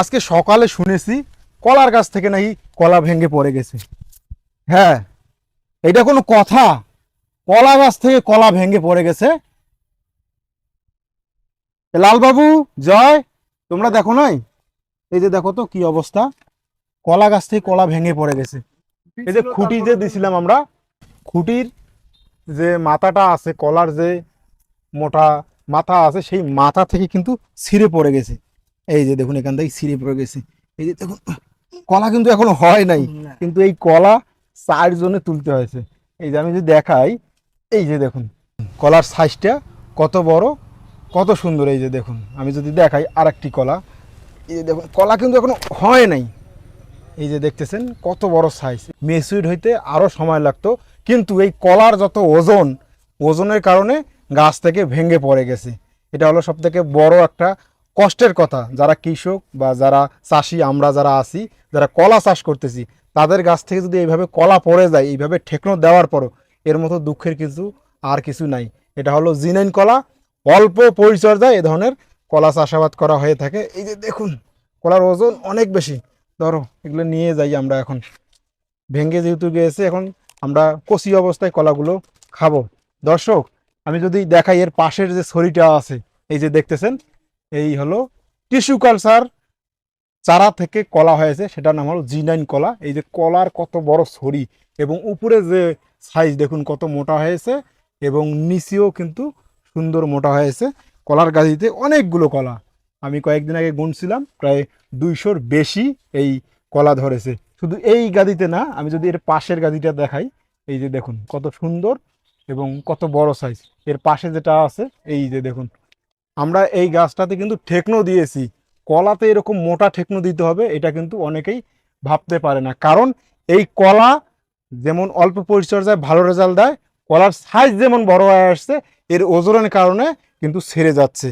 আজকে সকালে শুনেছি কলার গাছ থেকে নাকি কলা ভেঙে পড়ে গেছে। হ্যাঁ এটা কোনো কথা? কলা গাছ থেকে কলা ভেঙে পড়ে গেছে? লালবাবু, জয়, তোমরা দেখো নাই? এই যে দেখো তো কি অবস্থা। কলা গাছ থেকে কলা ভেঙে পড়ে গেছে। এই যে খুঁটি যে দিছিলাম আমরা, খুঁটির যে মাথাটা আছে, কলার যে মোটা মাথা আছে, সেই মাথা থেকে কিন্তু ছিঁড়ে পড়ে গেছে। এই যে দেখুন এখান থেকে ছিঁড়ে পড়ে গেছে। এই যে দেখুন কলা কিন্তু এখনও হয় নাই কিন্তু এই কলা চারজনে তুলতে হয়েছে। এই যে আমি যদি দেখাই এই যে দেখুন কলার সাইজটা কত বড় কত সুন্দর এই যে দেখুন। আমি যদি দেখাই আর একটি কলা এই যে দেখুন কলা কিন্তু এখনও হয় নাই। এই যে দেখতেছেন কত বড় সাইজ মেসুইড হইতে আরও সময় লাগতো কিন্তু এই কলার যত ওজন ওজনের কারণে গাছ থেকে ভেঙে পড়ে গেছে। এটা হলো সব থেকে বড় একটা কষ্টের কথা। যারা কৃষক বা যারা চাষি, আমরা যারা আছি, যারা কলা চাষ করতেছি, তাদের গাছ থেকে যদি এইভাবে কলা পড়ে যায়, এইভাবে ঠেকনো দেওয়ার পরও এর মতো দুঃখের কিছু আর কিছু নাই। এটা হলো জিনাইন কলা। অল্প পরিচর্যায় এ ধরনের কলা চাষাবাদ করা হয়ে থাকে। এই যে দেখুন, কলার ওজন অনেক বেশি। ধরো, এগুলো নিয়ে যাই আমরা এখন। ভেঙে যেহেতু গিয়েছে, এখন আমরা কচি অবস্থায় কলাগুলো খাব। দর্শক, আমি যদি দেখাই এর পাশের যে ছড়িটা আছে, এই যে দেখতেছেন এই হলো টিস্যু কালচার চারা থেকে কলা হয়েছে, সেটার নাম হলো জি নাইন কলা। এই যে কলার কত বড় ছড়ি এবং উপরে যে সাইজ দেখুন কত মোটা হয়েছে এবং নিচেও কিন্তু সুন্দর মোটা হয়েছে। কলার গাছিতে অনেকগুলো কলা। আমি কয়েকদিন আগে গুনছিলাম, প্রায় দুইশোর বেশি এই কলা ধরেছে। শুধু এই গাদিতে না, আমি যদি এর পাশের গাদিটা দেখাই, এই যে দেখুন কত সুন্দর এবং কত বড় সাইজ এর পাশে যেটা আছে, এই যে দেখুন আমরা এই গাছটাতে কিন্তু ঠেকনো দিয়েছি। কলাতে এরকম মোটা ঠেকনো দিতে হবে, এটা কিন্তু অনেকেই ভাবতে পারে না। কারণ এই কলা যেমন অল্প পরিচর্যায় ভালো রেজাল্ট দেয়, কলার সাইজ যেমন বড় হয়ে আসছে, এর ওজনের কারণে কিন্তু সেরে যাচ্ছে।